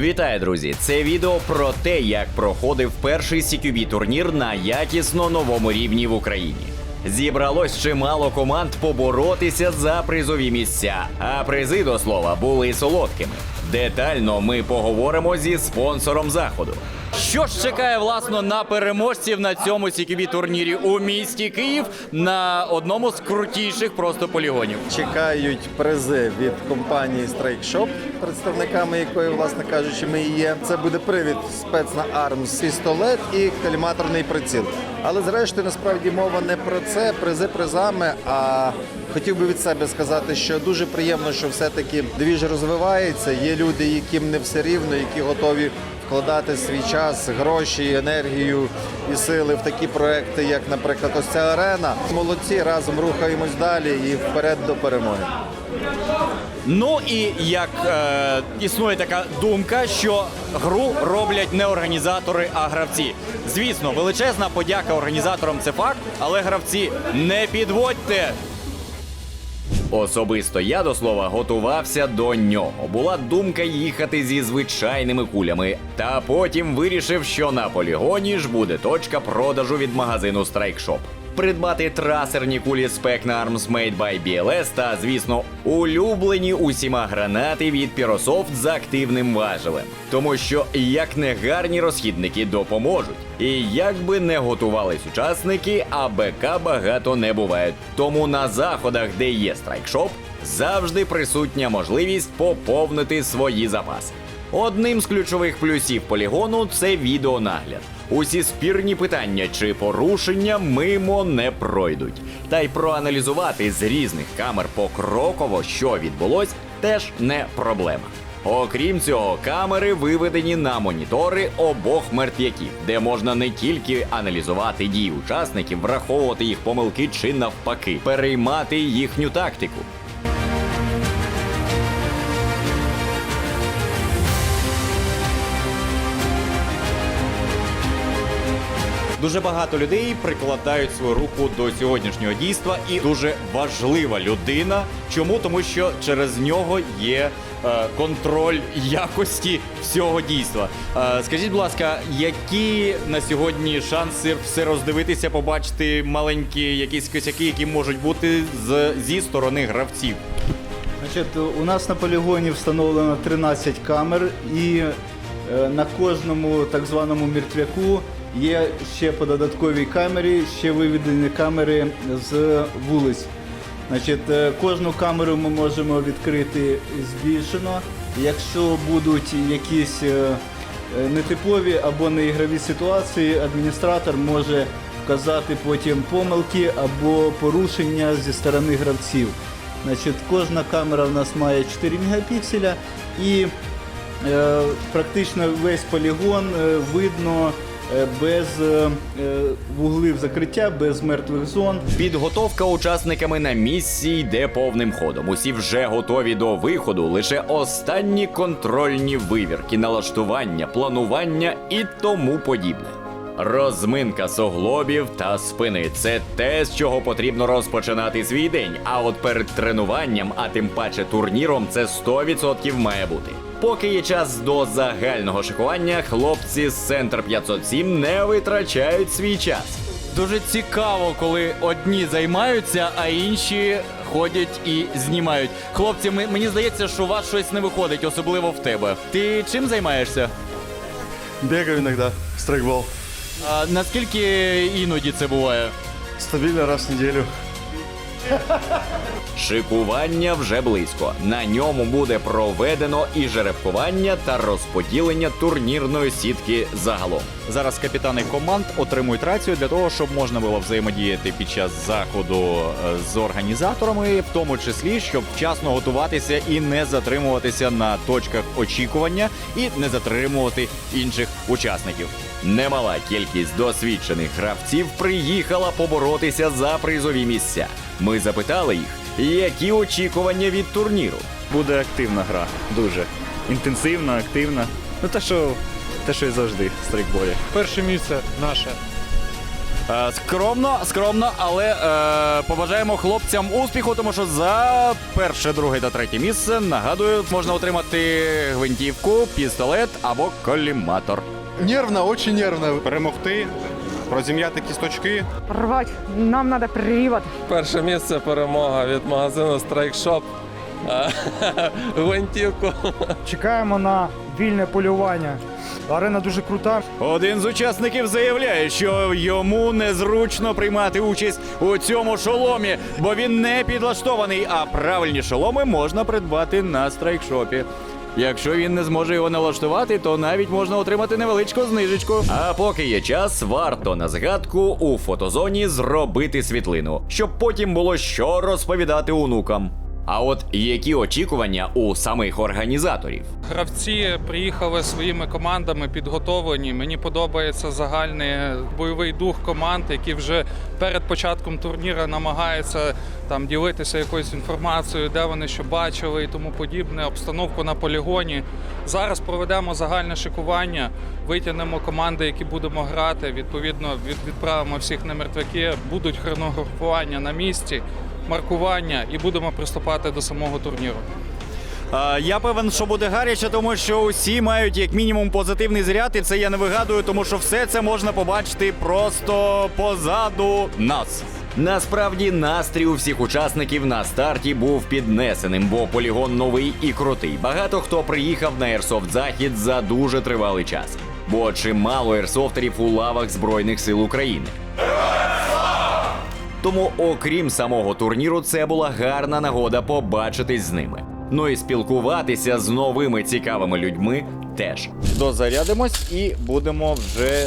Вітаю, друзі! Це відео про те, як проходив перший CQB турнір на якісно новому рівні в Україні. Зібралось чимало команд поборотися за призові місця, а призи до слова були солодкими. Детально ми поговоримо зі спонсором заходу. Що ж чекає власно на переможців на цьому CQB турнірі у місті Київ на одному з крутіших просто полігонів? Чекають призи від компанії Strike Shop, представниками якої, власне кажучи, ми і є. Це буде привід спецна Arms, пістолет і каліматорний приціл. Але зрештою, насправді мова не про це, призи призами. А хотів би від себе сказати, що дуже приємно, що все-таки двіж розвивається. Є люди, яким не все рівно, які готові вкладати свій час, гроші, енергію і сили в такі проекти, як, наприклад, ось ця арена. Молодці разом рухаємось далі і вперед до перемоги. Ну і як е, існує така думка, що гру роблять не організатори, а гравці. Звісно, величезна подяка організаторам це факт, але гравці не підводьте. Особисто я до слова готувався до нього. Була думка їхати зі звичайними кулями, та потім вирішив, що на полігоні ж буде точка продажу від магазину Strike Shop. Придбати трасерні кулі Specna Arms Made by BLS та, звісно, улюблені усіма гранати від Pyrosoft з активним важелем. Тому що як не гарні розхідники допоможуть. І як би не готувались учасники, а БК багато не буває. Тому на заходах, де є страйкшоп, завжди присутня можливість поповнити свої запаси. Одним з ключових плюсів полігону це відеонагляд. Усі спірні питання чи порушення мимо не пройдуть. Та й проаналізувати з різних камер покроково, що відбулось, теж не проблема. Окрім цього, камери виведені на монітори обох мертвяків, де можна не тільки аналізувати дії учасників, враховувати їх помилки чи навпаки, переймати їхню тактику. Дуже багато людей прикладають свою руку до сьогоднішнього дійства, і дуже важлива людина. Чому? Тому що через нього є е, контроль якості всього дійства. Е, скажіть, будь ласка, які на сьогодні шанси все роздивитися, побачити маленькі якісь косяки, які можуть бути з, зі сторони гравців? Значить, у нас на полігоні встановлено 13 камер, і е, на кожному так званому мертвяку є ще по додатковій камері, ще виведені камери з вулиць. Значить, е, кожну камеру ми можемо відкрити збільшено. Якщо будуть якісь е, е, нетипові або неігрові ситуації, адміністратор може вказати потім помилки або порушення зі сторони гравців. Значить, кожна камера в нас має 4 мегапікселя і е, практично весь полігон видно без е, е, вуглів закриття, без мертвих зон. Підготовка учасниками на місці йде повним ходом. Усі вже готові до виходу. Лише останні контрольні вивірки, налаштування, планування і тому подібне. Розминка суглобів та спини це те, з чого потрібно розпочинати свій день. А от перед тренуванням, а тим паче турніром, це 100% має бути. Поки є час до загального шикування, хлопці з центр 507 не витрачають свій час. Дуже цікаво, коли одні займаються, а інші ходять і знімають. Хлопці, ми- мені здається, що у вас щось не виходить, особливо в тебе. Ти чим займаєшся? Бегаю иногда, страйкбол. А, наскільки іноді це буває? Стабильно раз в неделю. Шикування вже близько. На ньому буде проведено і жеребкування та розподілення турнірної сітки загалом. Зараз капітани команд отримують рацію для того, щоб можна було взаємодіяти під час заходу е, з організаторами, в тому числі, щоб вчасно готуватися і не затримуватися на точках очікування, і не затримувати інших учасників. Немала кількість досвідчених гравців приїхала поборотися за призові місця. Ми запитали їх, які очікування від турніру. Буде активна гра, дуже інтенсивна, активна. Ну те, що те, що і завжди в стрейкболі. Перше місце наше. Е, скромно, скромно, але е, побажаємо хлопцям успіху, тому що за перше, друге та третє місце нагадую, можна отримати гвинтівку, пістолет або коліматор. Нервно, очень нервно. перемогти, розім'яти кісточки. Рвать, нам надо привод. Перше місце перемога від магазину. Е, Гвинтівку. Чекаємо на вільне полювання. Арена дуже крута. Один з учасників заявляє, що йому незручно приймати участь у цьому шоломі, бо він не підлаштований, а правильні шоломи можна придбати на страйкшопі. Якщо він не зможе його налаштувати, то навіть можна отримати невеличку знижечку. А поки є час, варто на згадку у фотозоні зробити світлину, щоб потім було що розповідати онукам. А от які очікування у самих організаторів? Гравці приїхали своїми командами підготовлені. Мені подобається загальний бойовий дух команд, які вже перед початком турніру намагаються там ділитися якоюсь інформацією, де вони що бачили і тому подібне, обстановку на полігоні. Зараз проведемо загальне шикування, витягнемо команди, які будемо грати. Відповідно, відправимо всіх на мертвяки, будуть хронографування на місці. Маркування і будемо приступати до самого турніру. Я певен, що буде гаряче, тому що усі мають як мінімум позитивний заряд, і це я не вигадую, тому що все це можна побачити просто позаду нас. Насправді настрій у всіх учасників на старті був піднесеним, бо полігон новий і крутий. Багато хто приїхав на Airsoft Захід за дуже тривалий час, бо чимало ерсофтерів у лавах Збройних сил України. Тому, окрім самого турніру, це була гарна нагода побачитись з ними. Ну і спілкуватися з новими цікавими людьми теж. Дозарядимось і будемо вже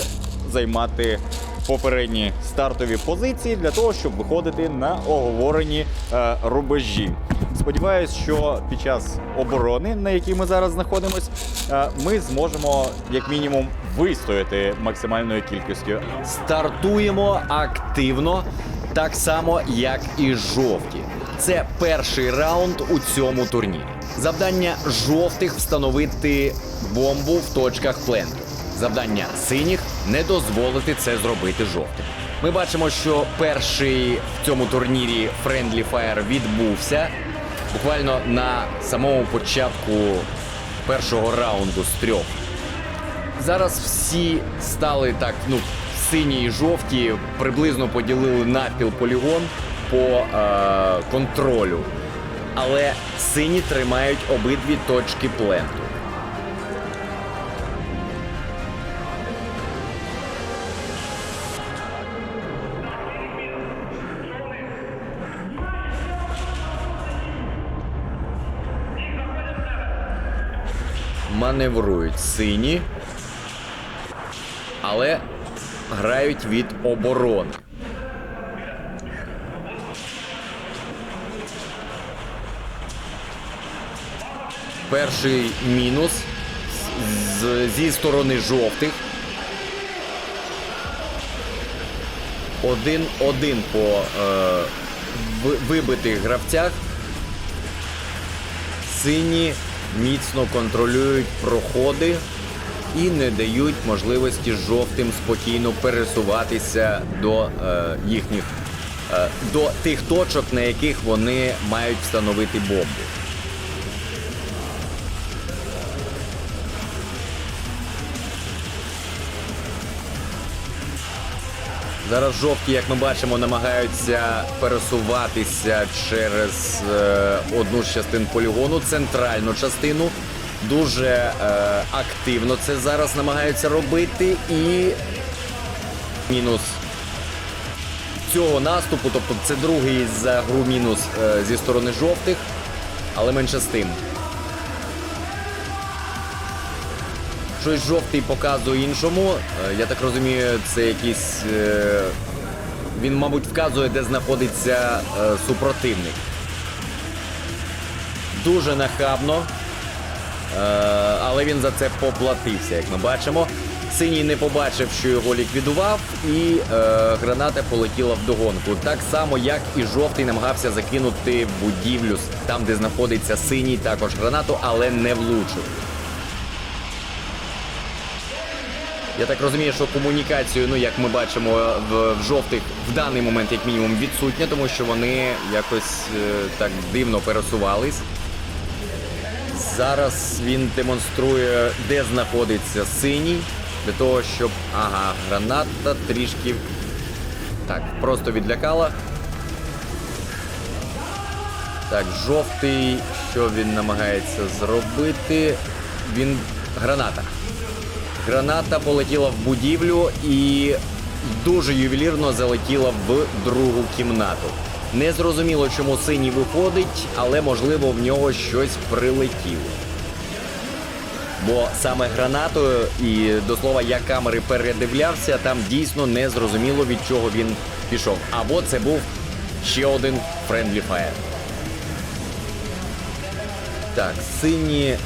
займати попередні стартові позиції для того, щоб виходити на оговорені е, рубежі. Сподіваюсь, що під час оборони, на якій ми зараз знаходимось, е, ми зможемо як мінімум вистояти максимальною кількістю. Стартуємо активно, так само як і жовті. Це перший раунд у цьому турнірі. Завдання жовтих встановити бомбу в точках пленту. Завдання синіх не дозволити це зробити жовтим. Ми бачимо, що перший в цьому турнірі Friendly Fire відбувся буквально на самому початку першого раунду з трьох. Зараз всі стали так, ну, сині і жовті, приблизно поділили напіл полігон по е, контролю. Але сині тримають обидві точки пленту. Маневрують сині, але грають від оборони. Перший мінус зі сторони жовтих. Один-один по е, вибитих гравцях. Сині міцно контролюють проходи і не дають можливості жовтим спокійно пересуватися до е, їхніх е, до тих точок, на яких вони мають встановити бомбу. Зараз жовті, як ми бачимо, намагаються пересуватися через е, одну з частин полігону, центральну частину. Дуже е, активно це зараз намагаються робити. І мінус цього наступу, тобто це другий за гру мінус е, зі сторони жовтих, але менше з тим. Щось жовтий показує іншому. Е, Я так розумію, це якийсь. е, Він, мабуть, вказує, де знаходиться е, супротивник. Дуже нахабно. Е, Але він за це поплатився, як ми бачимо. Синій не побачив, що його ліквідував, і е, граната полетіла вдогонку. Так само, як і жовтий намагався закинути будівлю там, де знаходиться синій, також гранату, але не влучив. Я так розумію, що комунікацію, ну як ми бачимо, в, в жовтих в даний момент, як мінімум, відсутня, тому що вони якось е, так дивно пересувались. Зараз він демонструє, де знаходиться синій, для того, щоб. Ага, граната трішки. Так, просто відлякала. Так, жовтий, що він намагається зробити? Він. Граната. Граната полетіла в будівлю і дуже ювелірно залетіла в другу кімнату. Не зрозуміло, чому синій виходить, але можливо в нього щось прилетіло. Бо саме гранатою, і до слова, я камери передивлявся, там дійсно не зрозуміло від чого він пішов. Або це був ще один Friendly Fire. Так, сині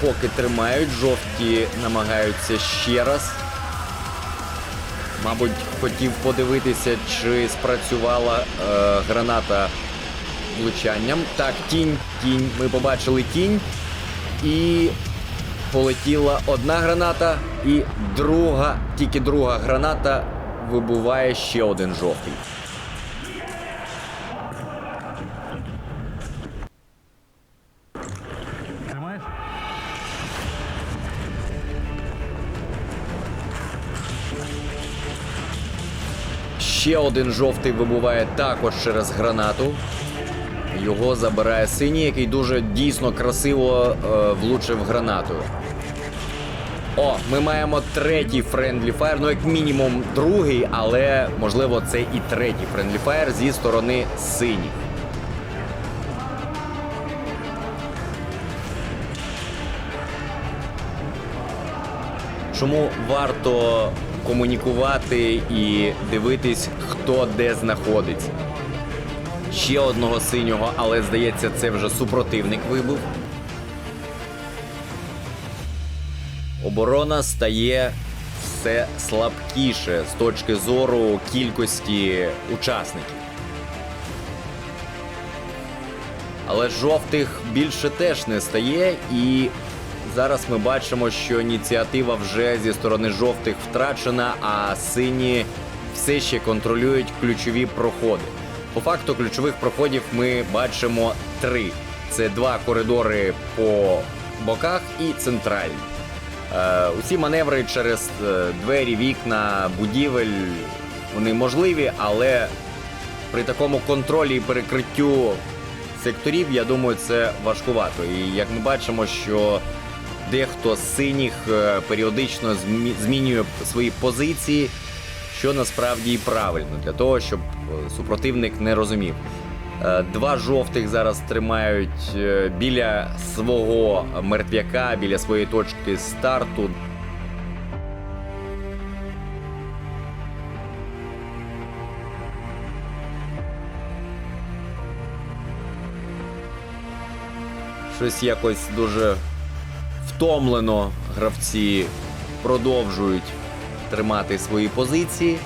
поки тримають, жовті намагаються ще раз. Мабуть, хотів подивитися, чи спрацювала е, граната влучанням. Так, тінь, тінь. Ми побачили тінь. І полетіла одна граната, і друга, тільки друга граната вибуває ще один жовтий. Ще один жовтий вибуває також через гранату. Його забирає синій, який дуже дійсно красиво е, влучив гранатою. О, ми маємо третій Friendly Fire, ну як мінімум другий, але можливо це і третій Friendly Fire зі сторони синіх. Чому варто комунікувати і дивитись, хто де знаходиться? Ще одного синього, але здається, це вже супротивник вибув. Оборона стає все слабкіше з точки зору кількості учасників. Але жовтих більше теж не стає, і зараз ми бачимо, що ініціатива вже зі сторони жовтих втрачена, а сині все ще контролюють ключові проходи. По факту ключових проходів ми бачимо три: це два коридори по боках і центральний. Е, усі маневри через е, двері, вікна, будівель вони можливі, але при такому контролі і перекриттю секторів, я думаю, це важкувато. І як ми бачимо, що дехто з синіх е, періодично змінює свої позиції, що насправді і правильно, для того, щоб е, супротивник не розумів. Е, Два жовтих зараз тримають біля свого мертвяка, біля своєї точки старту. Щось якось дуже втомлено гравці продовжують тримати свої позиції.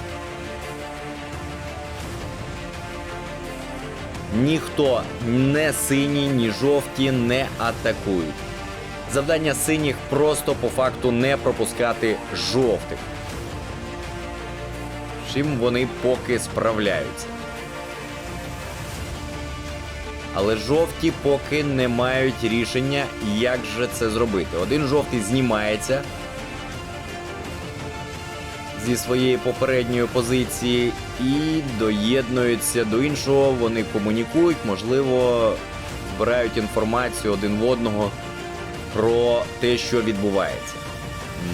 Ніхто не сині, ні жовті не атакують. Завдання синіх просто по факту не пропускати жовтих. Чим вони поки справляються. Але жовті поки не мають рішення, як же це зробити. Один жовтий знімається зі своєї попередньої позиції і доєднуються до іншого. Вони комунікують, можливо, збирають інформацію один в одного про те, що відбувається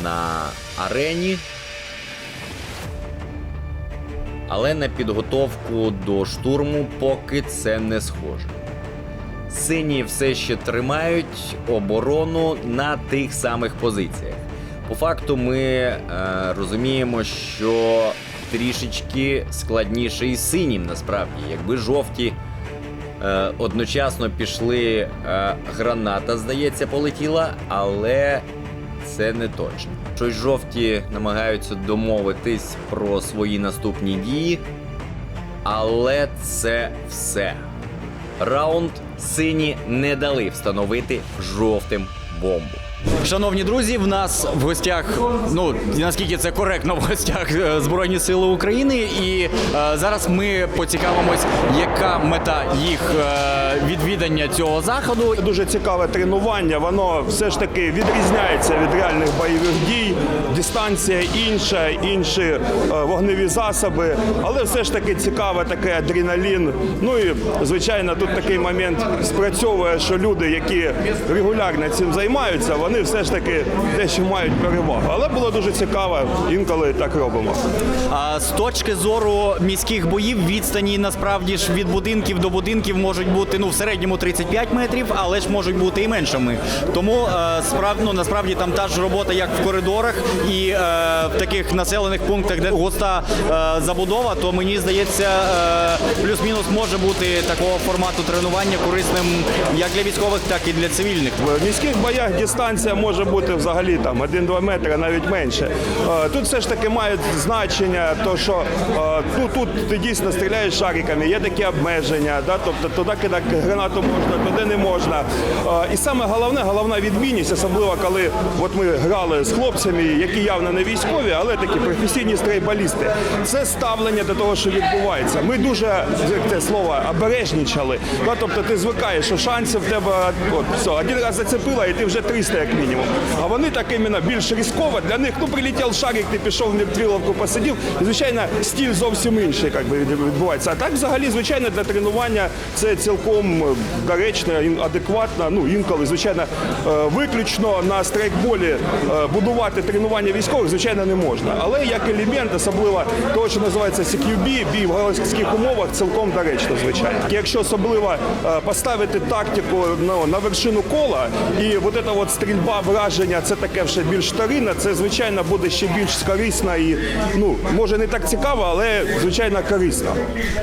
на арені. Але на підготовку до штурму поки це не схоже. Сині все ще тримають оборону на тих самих позиціях. По факту, ми е, розуміємо, що трішечки складніше і синім насправді. Якби жовті е, одночасно пішли, е, граната, здається, полетіла, але це не точно. Щось жовті намагаються домовитись про свої наступні дії, але це все. Раунд сині не дали встановити жовтим бомбу. Шановні друзі, в нас в гостях, ну наскільки це коректно, в гостях е, Збройні Сили України. І е, зараз ми поцікавимось, яка мета їх е, відвідання цього заходу. Дуже цікаве тренування. Воно все ж таки відрізняється від реальних бойових дій. Дистанція інша, інші е, вогневі засоби, але все ж таки цікаве такий адреналін. Ну і звичайно, тут такий момент спрацьовує, що люди, які регулярно цим займаються, вони все ж таки дещо мають перевагу. Але було дуже цікаво, інколи так робимо. А з точки зору міських боїв відстані насправді ж від будинків до будинків можуть бути ну в середньому 35 метрів, але ж можуть бути і меншими. Тому е, справ, ну, насправді там та ж робота, як в коридорах і е, в таких населених пунктах, де густа е, забудова, то мені здається, е, плюс-мінус може бути такого формату тренування корисним як для військових, так і для цивільних. В міських боях дистанція може бути взагалі там 1-2 метри, навіть менше. Е, Тут все ж таки має значення, то що е, ну, тут ти дійсно стріляєш шариками, є такі обмеження, да? тобто туди кидати гранату можна, туди не можна. Е, І саме головне, головна відмінність, особливо коли от ми грали з хлопцями, які явно не військові, але такі професійні стрейбалісти. Це ставлення до того, що відбувається. Ми дуже як слово обережнічали. Да? Тобто ти звикаєш, що шансів в тебе от, все, один раз зацепила, і ти вже 300 як мінімум. А вони так іменно більш різково. Для них ну прилетів шарик, ти пішов в мертвіловку, посидів. І, звичайно, стиль зовсім інший як би, відбувається. А так, взагалі, звичайно, для тренування це цілком е, доречно, адекватно. Ну інколи, звичайно, е, виключно на страйкболі е, будувати тренування військових, звичайно, не можна. Але як елемент, особливо того, що називається CQB, бій в галактичних умовах, цілком доречно, звичайно. Якщо особливо поставити тактику ну, на вершину кола, і от ця от стрільба враження, це таке вже більш старинне, це звичайно буде ще більш корисно і ну може не так цікаво, але звичайно корисно.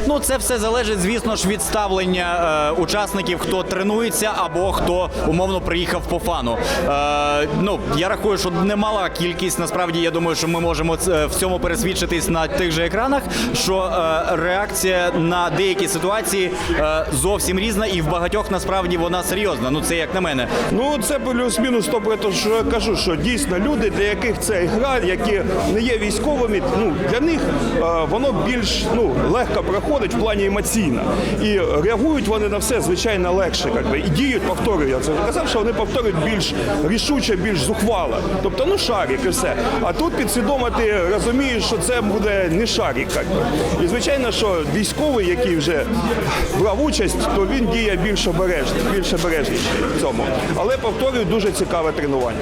Ну, це все залежить, звісно ж, від ставлення е, учасників, хто тренується або хто умовно приїхав по фану. Е, ну, я рахую, що немала кількість. Насправді, я думаю, що ми можемо в цьому пересвідчитись на тих же екранах, що е, реакція на деякі ситуації е, зовсім різна, і в багатьох насправді вона серйозна. Ну, це як на мене. Ну це плюс-мінус то про те, що я кажу, що дійсно люди, для яких це гра, які не є військовими, ну для них е, воно більш ну легко проходить в плані емоційно. І реагують вони на все звичайно легше, як би, і діють, повторюю. Я це казав, що вони повторюють більш рішуче, більш зухвало. Тобто, ну шарик і все. А тут підсвідомо ти розумієш, що це буде не шарик. Як би. І звичайно, що військовий, який вже брав участь, то він діє більш обережно, більш обережніше в цьому. Але повторюю, дуже цікаве тренування.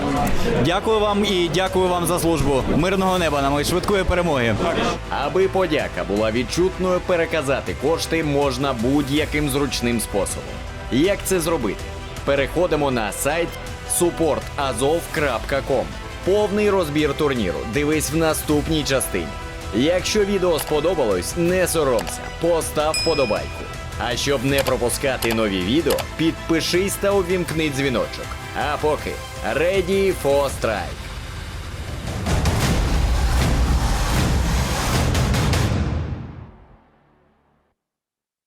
Дякую вам і дякую вам за службу. Мирного неба нам і швидкої перемоги. Аби подяка була відчутною, переказати кошти можна будь-яким зручним способом. Як це зробити? Переходимо на сайт supportazov.com. Повний розбір турніру. Дивись в наступній частині. Якщо відео сподобалось, не соромся, постав подобайку. А щоб не пропускати нові відео, підпишись та увімкни дзвіночок. А поки Ready for Strike.